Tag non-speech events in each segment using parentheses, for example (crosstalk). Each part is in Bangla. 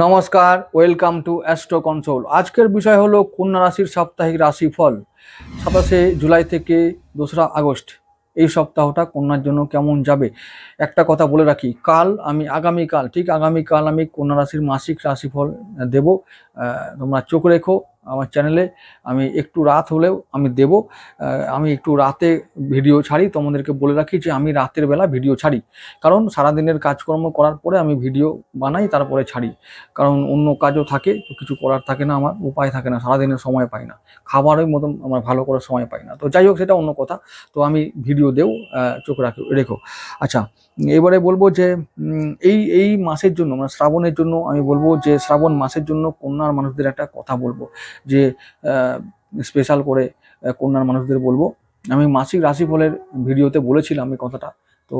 নমস্কার ওয়েলকাম টু অ্যাস্ট্রো কন্ট্রোল আজকের বিষয় হলো কন্যা রাশির সাপ্তাহিক রাশিফল, সাতাশে জুলাই থেকে দোসরা আগস্ট। এই সপ্তাহটা কন্যার জন্য কেমন যাবে? একটা কথা বলে রাখি, কাল আমি আগামীকাল, ঠিক আগামীকাল আমি কন্যা রাশির মাসিক রাশিফল দেব। তোমরা চোখ রেখো আমার চ্যানেলে, আমি একটু রাত হলেও আমি দেব। আমি একটু রাতে ভিডিও ছাড়ি। তোমাদেরকে বলে রাখি যে, আমি রাতের বেলা ভিডিও ছাড়ি। কারণ সারাদিনের কাজকর্ম করার পরে আমি ভিডিও বানাই, তারপরে ছাড়ি। কারণ অন্য কাজও থাকে, তো কিছু করার থাকে না আমার, উপায় থাকে না। সারাদিনের সময় পাই না। খাবারের মতন আমার ভালো করে সময় পাই না। তো যাই হোক, সেটা অন্য কথা। তো আমি ভিডিও দেও চোখ রাখো, রেখো। আচ্ছা এবারে বলব যে এই এই মাসের জন্য মানে শ্রাবণের জন্য আমি বলব যে, শ্রাবণ মাসের জন্য কন্যার মানুষদের একটা কথা বলব যে স্পেশাল করে কন্যার মানুষদের বলব। আমি মাসিক রাশিফলের ভিডিওতে বলেছিলাম এই কথাটা। তো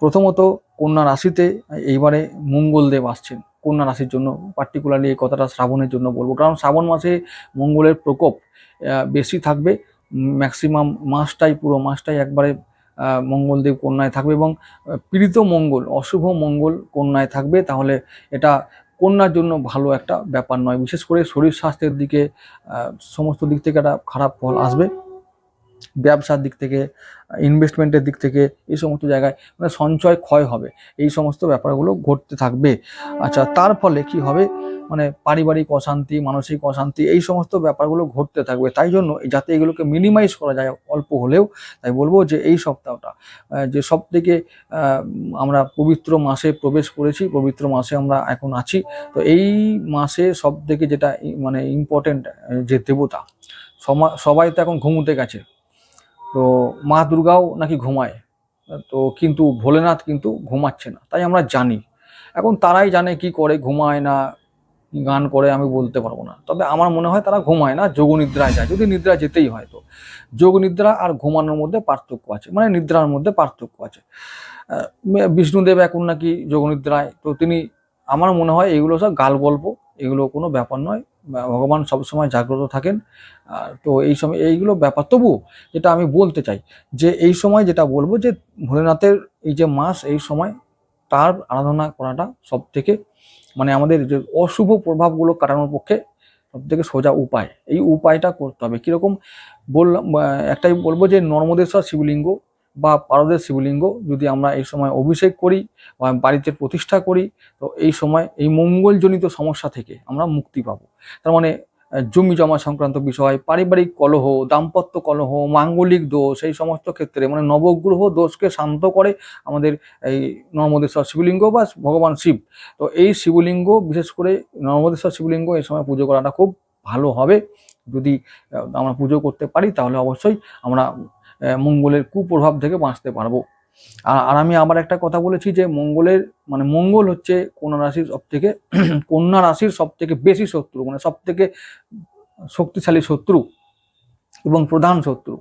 প্রথমত কন্যা রাশিতে এইবারে মঙ্গলদেব আসছেন। কন্যা রাশির জন্য পার্টিকুলারলি এই কথাটা শ্রাবণের জন্য বলব। কারণ শ্রাবণ মাসে মঙ্গলের প্রকোপ বেশি থাকবে। ম্যাক্সিমাম মাসটাই পুরো মাসটাই একবারে মঙ্গলদেব কন্যায় থাকবে এবং পীড়িত মঙ্গল, অশুভ মঙ্গল কন্যায় থাকবে, তাহলে এটা কন্যার জন্য ভালো একটা ব্যাপার নয়। বিশেষ করে শরীর স্বাস্থ্যের দিকে সমস্ত দিক থেকে একটা খারাপ ফল আসবে। ব্যবসার দিক থেকে ইনভেস্টমেন্টের দিক থেকে এই সমস্ত জায়গায় মানে সঞ্চয় ক্ষয় হবে। এই সমস্ত ব্যাপারগুলো ঘটতে থাকবে। আচ্ছা তার ফলে কি হবে? মানে পারিবারিক অশান্তি, মানসিক অশান্তি এই সমস্ত ব্যাপারগুলো ঘটতে থাকবে। তাই জন্য যাতে এগুলোকে মিনিমাইজ করা যায় অল্প হলেও, তাই বলব যে এই সপ্তাহটা যে সব থেকে আমরা পবিত্র মাসে প্রবেশ করেছি, পবিত্র মাসে আমরা এখন আছি। তো এই মাসে সব থেকে যেটা মানে ইম্পর্টেন্ট যে দেবতা সবাই তো এখন ঘুমুতে গেছে। তো মা দুর্গাও নাকি ঘুমায়? তো কিন্তু ভোলেনাথ কিন্তু ঘুমাচ্ছে না, তাই আমরা জানি। এখন তারাই জানে কি করে, ঘুমায় না গান করে আমি বলতে পারব না। তবে আমার মনে হয় তারা ঘুমায় না যোগ নিদ্রায় যায়। যদি নিদ্রা যেতেই হয় তো। যোগ নিদ্রা আর ঘুমানোর মধ্যে পার্থক্য আছে মানে নিদ্রার মধ্যে পার্থক্য আছে। বিষ্ণুদেব এখন নাকি যোগ নিদ্রায় তো তিনি, আমার মনে হয় এগুলো সব গাল গল্প এগুলো কোনো ব্যাপার নয়। ভগবান সবসময় জাগ্রত থাকেন। তো এই সময় এইগুলো ব্যাপার। তবু যেটা আমি বলতে চাই যে এই সময় যেটা বলব যে ভোলেনাথের এই যে মাস, এই সময় তার আরাধনা করাটা সব থেকে মানে আমাদের যে অশুভ প্রভাবগুলো কাটানোর পক্ষে সব থেকে সোজা উপায়। এই উপায়টা করতে হবে। কীরকম বললাম একটাই বলব যে নর্মদেশ্বর শিবলিঙ্গ বা পারদের শিবলিঙ্গ যদি আমরা এই সময় অভিষেক করি বা বাড়িতে প্রতিষ্ঠা করি, তো এই সময় এই মঙ্গলজনিত সমস্যা থেকে আমরা মুক্তি পাবো। তার মানে জমি জমা সংক্রান্ত বিষয়, পারিবারিক কলহ, দাম্পত্য কলহ, মাঙ্গলিক দোষ, এই সমস্ত ক্ষেত্রে মানে নবগ্রহ দোষকে শান্ত করে আমাদের এই নর্মদেশ্বর শিবলিঙ্গ বা ভগবান শিব। তো এই শিবলিঙ্গ, বিশেষ করে নর্মদেশ্বর শিবলিঙ্গ এই সময় পুজো করাটা খুব ভালো হবে। যদি আমরা পুজো করতে পারি, তাহলে অবশ্যই আমরা মঙ্গলের কুপ্রভাব থেকে বাঁচতে পারব। আর আমি আবার একটা কথা বলেছি যে মঙ্গলের মানে মঙ্গল হচ্ছে (clears throat) কন্যা রাশির সব থেকে কন্যা রাশির সব থেকে বেশি শত্রু মানে সব থেকে শক্তিশালী শত্রু এবং প্রধান শত্রু।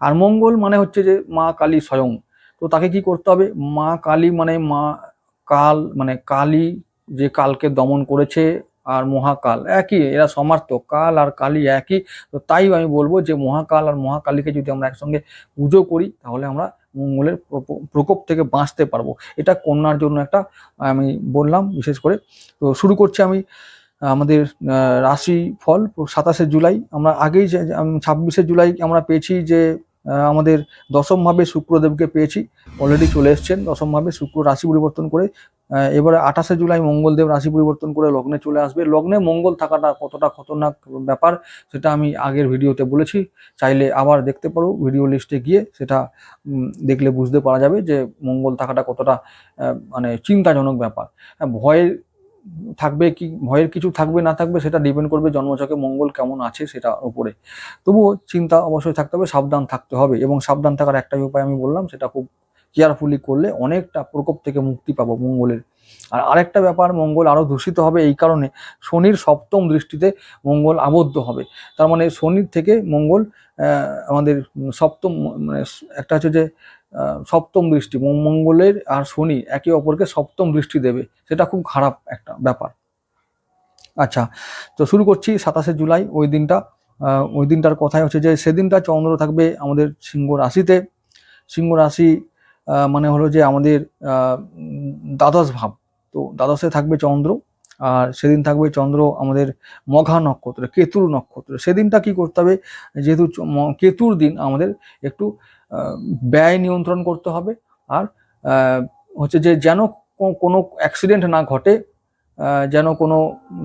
আর মঙ্গল মানে হচ্ছে যে মা কালী স্বয়ং। তো তাকে কি করতে হবে? মা কালী মানে মা কাল মানে কালী যে কালকে দমন করেছে আর মহাকাল একই, এরা সমার্থক, কাল আর কালী একই। তো তাই আমি বলব যে মহাকাল আর মহাকালীকে যদি আমরা একসঙ্গে পুজো করি, তাহলে আমরা মঙ্গলের প্রকো- প্রকোপ থেকে বাঁচতে পারব। এটা কন্যার জন্য একটা, আমি বললাম বিশেষ করে। তো শুরু করছি আমি আমাদের রাশি ফল সাতাশে জুলাই। আমরা আগেই ছাব্বিশে জুলাই আমরা পেয়েছি যে আমাদের দশমভাবে শুক্রদেবকে পেয়েছি। অলরেডি চলে এসছেন দশমভাবে শুক্র রাশি পরিবর্তন করে। এবারে আঠাশে জুলাই মঙ্গলদেব রাশি পরিবর্তন করে লগ্নে চলে আসবে। লগ্নে মঙ্গল থাকাটা কতটা খতরনাক ব্যাপার সেটা আমি আগের ভিডিওতে বলেছি। চাইলে আবার দেখতে পারো ভিডিও লিস্টে গিয়ে সেটা দেখলে বুঝতে পারা যাবে যে মঙ্গল থাকাটা কতটা মানে চিন্তাজনক ব্যাপার। হ্যাঁ, ভয়ের থাকবে কি, ভয়ের কিছু থাকবে না থাকবে সেটা ডিপেন্ড করবে জন্মচকে মঙ্গল কেমন আছে সেটা উপরে। তবুও চিন্তা অবশ্যই থাকতে হবে, সাবধান থাকতে হবে এবং সাবধান থাকার একটাই উপায় আমি বললাম, সেটা খুব কেয়ারফুলি করলে অনেকটা প্রকোপ থেকে মুক্তি পাবো মঙ্গলের। আর আরেকটা ব্যাপার, মঙ্গল আরও দূষিত হবে এই কারণে শনির সপ্তম দৃষ্টিতে মঙ্গল আবদ্ধ হবে। তার মানে শনির থেকে মঙ্গল আমাদের সপ্তম মানে একটা হচ্ছে যে সপ্তম দৃষ্টি মঙ্গলের আর শনি একে অপরকে সপ্তম দৃষ্টি দেবে, সেটা খুব খারাপ একটা ব্যাপার। আচ্ছা তো শুরু করছি সাতাশে জুলাই, ওই দিনটা। ওই দিনটার কথাই হচ্ছে যে, সেদিনটা চন্দ্র থাকবে আমাদের সিংহ রাশিতে। সিংহ রাশি মানে হলো যে আমাদের দ্বাদশ ভাব। তো দ্বাদশে থাকবে চন্দ্র, আর সেদিন থাকবে চন্দ্র আমাদের মঘা নক্ষত্র, কেতুর নক্ষত্র। সেদিনটা কি করতে হবে? যেহেতু কেতুর দিন আমাদের একটু ব্যয় নিয়ন্ত্রণ করতে হবে আর হচ্ছে যে যেন কোনো অ্যাক্সিডেন্ট না ঘটে যেন কোনো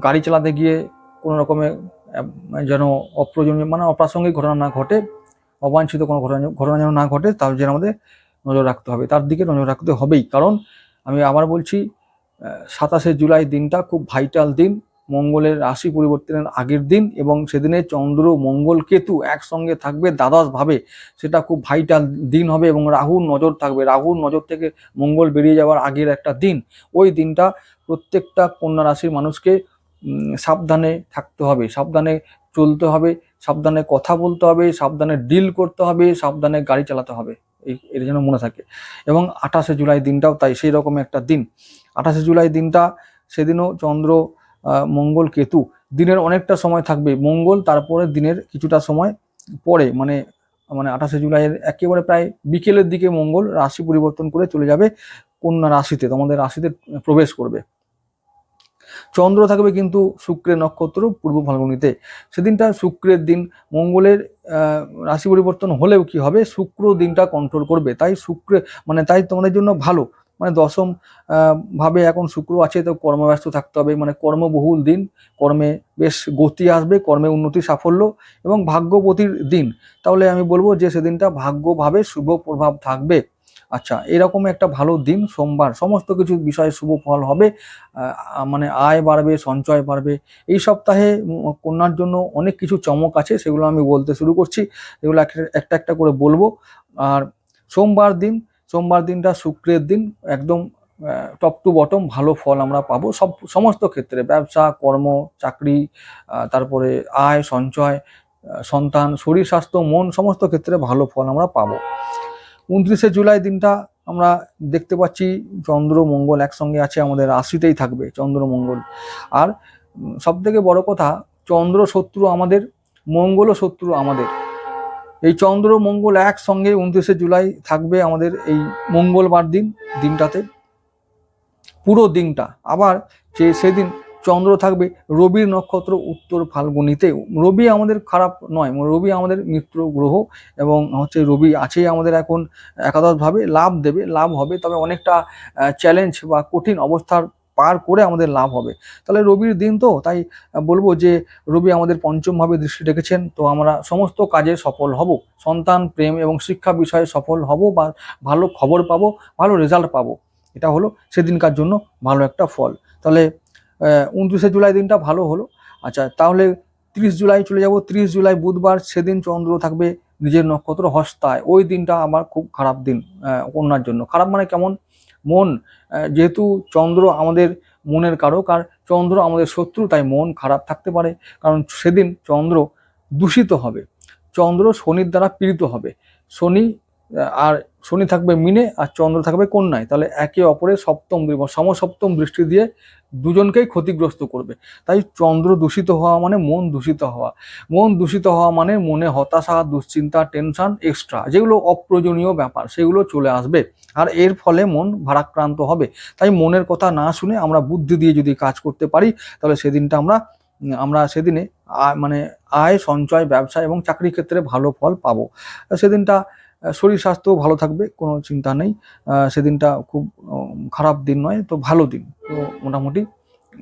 গাড়ি চালাতে গিয়ে কোনো রকমের আহ, যেন অপ্রয়োজনীয় মানে অপ্রাসঙ্গিক ঘটনা না ঘটে অবাঞ্ছিত কোনো ঘটনা ঘটনা যেন না ঘটে তার জন্য আমাদের নজর রাখতে হবে। তার দিকে নজর রাখতে হবেই। কারণ আমি আবার বলছি সাতাশে জুলাই দিনটা খুব ভাইটাল দিন। মঙ্গলের রাশি পরিবর্তনের আগের দিন এবং সেদিনে চন্দ্র, মঙ্গল, কেতু একসঙ্গে থাকবে দ্বাদশ ভাবে। সেটা খুব ভাইটাল দিন হবে এবং রাহুর নজর থাকবে। রাহুর নজর থেকে মঙ্গল বেরিয়ে যাওয়ার আগের একটা দিন। ওই দিনটা প্রত্যেকটা কন্যা রাশির মানুষকে সাবধানে থাকতে হবে, সাবধানে চলতে হবে, সাবধানে কথা বলতে হবে, সাবধানে ডিল করতে হবে, সাবধানে গাড়ি চালাতে হবে। এই এর যেন মনে থাকে। এবং আঠাশে জুলাই দিনটাও তাই, সেই রকম একটা দিন। আঠাশে জুলাই দিনটা সেদিনও চন্দ্র মঙ্গল কেতু, দিনের অনেকটা সময় থাকবে। মঙ্গল তারপরে দিনের কিছুটা সময় পরে মানে মানে আঠাশে জুলাইয়ের একেবারে প্রায় বিকেলের দিকে মঙ্গল রাশি পরিবর্তন করে চলে যাবে কন্যা রাশিতে, তোমাদের রাশিতে প্রবেশ করবে। চন্দ্র থাকবে কিন্তু শুক্রের নক্ষত্র পূর্ব ফাল্গুনিতে। সেদিনটা শুক্রের দিন, মঙ্গলের রাশি পরিবর্তন হলেও কি হবে? শুক্র দিনটা কন্ট্রোল করবে। তাই শুক্রে মানে তাই তোমাদের জন্য ভালো। মানে দশম ভাবে এখন শুক্র আছে, তো কর্মব্যস্ত থাকতে হবে। মানে কর্মবহুল দিন, কর্মে বেশ গতি আসবে, কর্মে উন্নতি সাফল্য এবং ভাগ্যবতীর দিন। তাহলে আমি বলব যে সেদিনটা ভাগ্যভাবে শুভ প্রভাব থাকবে। আচ্ছা এরকম একটা ভালো দিন সোমবার, সমস্ত কিছু বিষয়ে শুভ ফল হবে। মানে আয় বাড়বে, সঞ্চয় বাড়বে। এই সপ্তাহে কন্যার জন্য অনেক কিছু চমক আছে, সেগুলো আমি বলতে শুরু করছি। এগুলো একটা একটা করে বলব। আর সোমবার দিন সোমবার দিনটা শুক্রের দিন, একদম টপ টু বটম ভালো ফল আমরা পাবো সব, সমস্ত ক্ষেত্রে। ব্যবসা, কর্ম, চাকরি তারপরে আয়, সঞ্চয় সন্তান, শরীর, স্বাস্থ্য, মন, সমস্ত ক্ষেত্রে ভালো ফল আমরা পাবো। উনত্রিশে জুলাই দিনটা আমরা দেখতে পাচ্ছি, চন্দ্র, মঙ্গল একসঙ্গে আছে, আমাদের রাশিতেই থাকবে চন্দ্র, মঙ্গল। আর সব থেকে বড় কথা, চন্দ্র শত্রু আমাদের, মঙ্গলও শত্রু আমাদের। এই চন্দ্র, মঙ্গল একসঙ্গে উনত্রিশে জুলাই থাকবে আমাদের এই মঙ্গলবার দিন, দিনটাতে। পুরো দিনটা। আবার যে সেদিন চন্দ্র থাকবে, রবির নক্ষত্র উত্তর ফাল্গুনিতে রবি আমাদের খারাপ নয়, রবি আমাদের মিত্র গ্রহ এবং হচ্ছে রবি আছেই আমাদের এখন একাদশভাবে, লাভ দেবে, লাভ হবে। তবে অনেকটা চ্যালেঞ্জ বা কঠিন অবস্থার পার করে আমাদের লাভ হবে। তাহলে রবির দিন তো, তাই বলব যে রবি আমাদের পঞ্চমভাবে দৃষ্টি রেখেছেন, তো আমরা সমস্ত কাজে সফল হব। সন্তান, প্রেম এবং শিক্ষা বিষয়ে সফল হব বা ভালো খবর পাবো, ভালো রেজাল্ট পাবো। এটা হলো সেদিনকার জন্য ভালো একটা ফল। তাহলে উনত্রিশে জুলাই দিনটা ভালো হলো। আচ্ছা তাহলে তিরিশ জুলাই চলে যাব। তিরিশ জুলাই বুধবার সেদিন চন্দ্র থাকবে নিজের নক্ষত্র হস্তায়। ওই দিনটা আমার খুব খারাপ দিন কন্যার জন্য। খারাপ মানে কেমন? মন যেহেতু চন্দ্র আমাদের মনের কারক আর চন্দ্র আমাদের শত্রু, তাই মন খারাপ থাকতে পারে। কারণ সেদিন চন্দ্র দূষিত হবে। চন্দ্র শনির দ্বারা পীড়িত হবে। শনি আর শনি থাকবে মিনে আর চন্দ্র থাকবে কন্যায়। তাহলে একে অপরের সপ্তম সমসপ্তম দৃষ্টি দিয়ে দুজনকেই ক্ষতিগ্রস্ত করবে। তাই চন্দ্র দূষিত হওয়া মানে মন দূষিত হওয়া। মন দূষিত হওয়া মানে মনে হতাশা, দুশ্চিন্তা, টেনশন এক্সট্রা যেগুলো অপ্রয়োজনীয় ব্যাপার, সেগুলো চলে আসবে। আর এর ফলে মন ভারাক্রান্ত হবে। তাই মনের কথা না শুনে আমরা বুদ্ধি দিয়ে যদি কাজ করতে পারি, তাহলে সেদিনটা আমরা আমরা সেদিনে মানে আয়, সঞ্চয়, ব্যবসা এবং চাকরি ক্ষেত্রে ভালো ফল পাবো। সেদিনটা শরীর স্বাস্থ্য ভালো থাকবে, কোনো চিন্তা নেই। সেদিনটা খুব খারাপ দিন নয়, তো ভালো দিন। তো মোটামুটি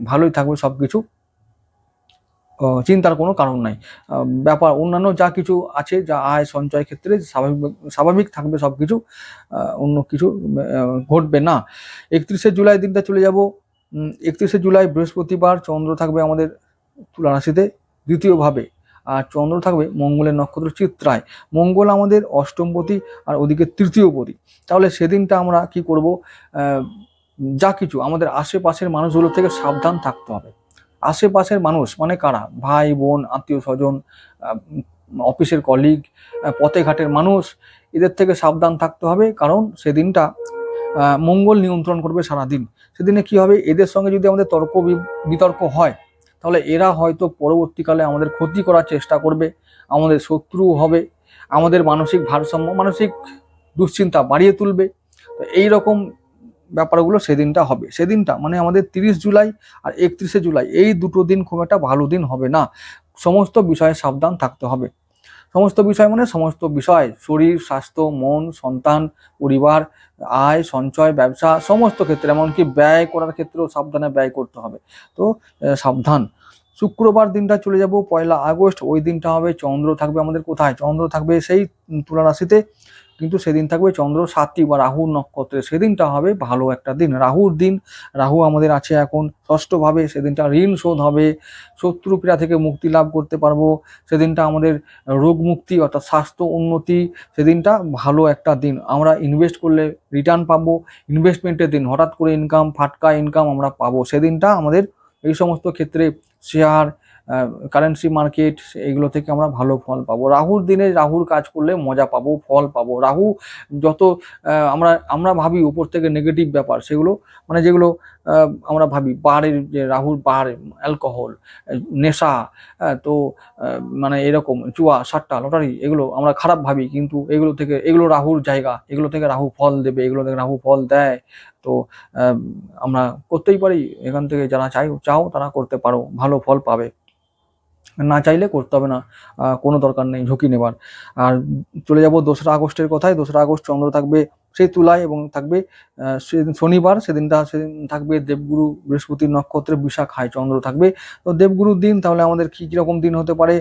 ভালোই থাকবে সব কিছু চিন্তার কোনো কারণ নাই। ব্যাপার অন্যান্য যা কিছু আছে, যা আয় সঞ্চয় ক্ষেত্রে স্বাভাবিক স্বাভাবিক থাকবে সব কিছু অন্য কিছু ঘটবে না। একত্রিশে জুলাই দিনটা চলে যাব। একত্রিশে জুলাই বৃহস্পতিবার চন্দ্র থাকবে আমাদের তুলা রাশিতে দ্বিতীয়ভাবে। আর চন্দ্র থাকবে মঙ্গলের নক্ষত্র চিত্রায়। মঙ্গল আমাদের অষ্টমপতি আর ওদিকে তৃতীয়পতি তাহলে সেদিনটা আমরা কি করব? যা কিছু আমাদের আশেপাশের মানুষগুলো থেকে সাবধান থাকতে হবে। আশেপাশের মানুষ মানে কারা? ভাই, বোন, আত্মীয় স্বজন অফিসের কলিগ পথে ঘাটের মানুষ, এদের থেকে সাবধান থাকতে হবে। কারণ সেদিনটা মঙ্গল নিয়ন্ত্রণ করবে সারাদিন। সেদিনে কি হবে? এদের সঙ্গে যদি আমাদের তর্ক বিতর্ক হয় তাহলে এরা হয়তো পরবর্তীকালে আমাদের ক্ষতি করার চেষ্টা করবে, আমাদের শত্রু হবে, আমাদের মানসিক ভারসাম্য, মানসিক দুশ্চিন্তা বাড়িয়ে তুলবে। তো এই রকম ব্যাপারগুলো সেদিনটা হবে। সেদিনটা মানে আমাদের তিরিশ জুলাই আর একত্রিশে জুলাই, এই দুটো দিন খুব একটা ভালো দিন হবে না। সমস্ত বিষয়ে সাবধান থাকতে হবে। সমস্ত বিষয় মানে সমস্ত বিষয়। শরীর, স্বাস্থ্য, মন, সন্তান, পরিবার, আয়, সঞ্চয়, ব্যবসা, সমস্ত ক্ষেত্রে, এমনকি ব্যয় করার ক্ষেত্রেও সাবধানে ব্যয় করতে হবে। তো সাবধান। শুক্রবার দিনটা চলে যাব, পয়লা আগস্ট। ওই দিনটা হবে, চন্দ্র থাকবে আমাদের কোথায়? চন্দ্র থাকবে সেই তুলারাশিতে তুলা রাশিতে। কিন্তু সেদিন থাকবে চন্দ্র সাতটি বা রাহুর নক্ষত্রে। সেদিনটা হবে ভালো একটা দিন, রাহুর দিন। রাহু আমাদের আছে এখন ষষ্ঠভাবে, সেদিনটা ঋণ শোধ হবে। শত্রু পীড়া থেকে মুক্তি লাভ করতে পারব। সেদিনটা আমাদের রোগ মুক্তি অর্থাৎ স্বাস্থ্য উন্নতি, সেদিনটা ভালো একটা দিন। আমরা ইনভেস্ট করলে রিটার্ন পাবো। ইনভেস্টমেন্টের দিন, হঠাৎ করে ইনকাম ফাটকা ইনকাম আমরা পাবো। সেদিনটা আমাদের এই সমস্ত ক্ষেত্রে শেয়ার কারেন্সি মার্কেট এইগুলো থেকে আমরা ভালো ফল পাবো। রাহুর দিনে রাহুর কাজ করলে মজা পাবো, ফল পাবো। রাহু যত আমরা আমরা ভাবি উপর থেকে নেগেটিভ ব্যাপার, সেগুলো মানে যেগুলো আমরা ভাবি। বারের যে রাহুর বার অ্যালকোহল নেশা তো মানে এরকম, চুয়া সাট্টা লটারি, এগুলো আমরা খারাপ ভাবি, কিন্তু এগুলো থেকে, এগুলো রাহুর জায়গা, এগুলো থেকে রাহু ফল দেবে, এগুলো থেকে রাহু ফল দেয়। তো আমরা করতেই পারি, এখান থেকে যারা চাই, চাও, তারা করতে পারো, ভালো ফল পাবে। না চাইলে করতে হবে না কোনো দরকার নেই ঝুঁকি নেবার। আর চলে যাব দোসরা আগস্টের কথায়, দোসরা আগস্ট চন্দ্র থাকবে সেই তুলায় এবং থাকবে শনিবার, সেদিনটা সেদিন থাকবে দেবগুরু বৃহস্পতির নক্ষত্রে বিশাখায় চন্দ্র থাকবে। তো দেবগুরুর দিন, তাহলে আমাদের কী কীরকম দিন হতে পারে?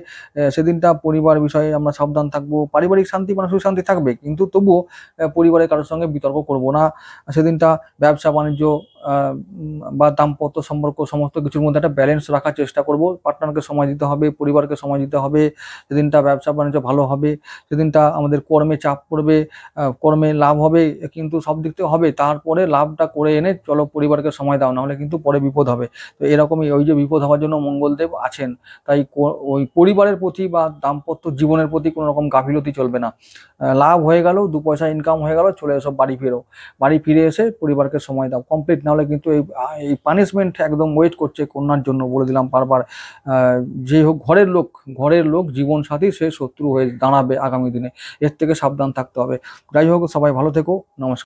সেদিনটা পরিবার বিষয়ে আমরা সাবধান থাকব, পারিবারিক শান্তি মানসিক শান্তি থাকবে, কিন্তু তবুও পরিবারের কারোর সঙ্গে বিতর্ক করব না। সেদিনটা ব্যবসা, বাণিজ্য বা দাম্পত্য সম্পর্ক সমস্ত কিছুর মধ্যে একটা ব্যালেন্স রাখার চেষ্টা করব। পার্টনারকে সময় দিতে হবে, পরিবারকে সময় দিতে হবে। সেদিনটা ব্যবসা বাণিজ্য ভালো হবে সেদিনটা আমাদের কর্মে চাপ পড়বে কর্মে লাভ হবে, কিন্তু সব দিক থেকে হবে, তারপরে লাভটা করে এনে চলো পরিবারকে সময় দাও, নাহলে কিন্তু পরে বিপদ হবে। তো এরকমই ওই যে বিপদ হওয়ার জন্য মঙ্গলদেব আছেন, তাই ওই পরিবারের প্রতি বা দাম্পত্য জীবনের প্রতি কোনো রকম গাফিলতি চলবে না। লাভ হয়ে গেল, দু পয়সা ইনকাম হয়ে গেল, চলে এসো বাড়ি ফেরো। বাড়ি ফিরে এসে পরিবারকে সময় দাও কমপ্লিট নাহলে কিন্তু এই এই পানিশমেন্ট একদম ওয়েট করছে কন্যার জন্য বলে দিলাম বারবার। আহ, যে হোক ঘরের লোক ঘরের লোক জীবন সাথী সে শত্রু হয়ে দাঁড়াবে আগামী দিনে। এর থেকে সাবধান থাকতে হবে। যাই হোক সবাই ভালো থেকো। নমস্কার।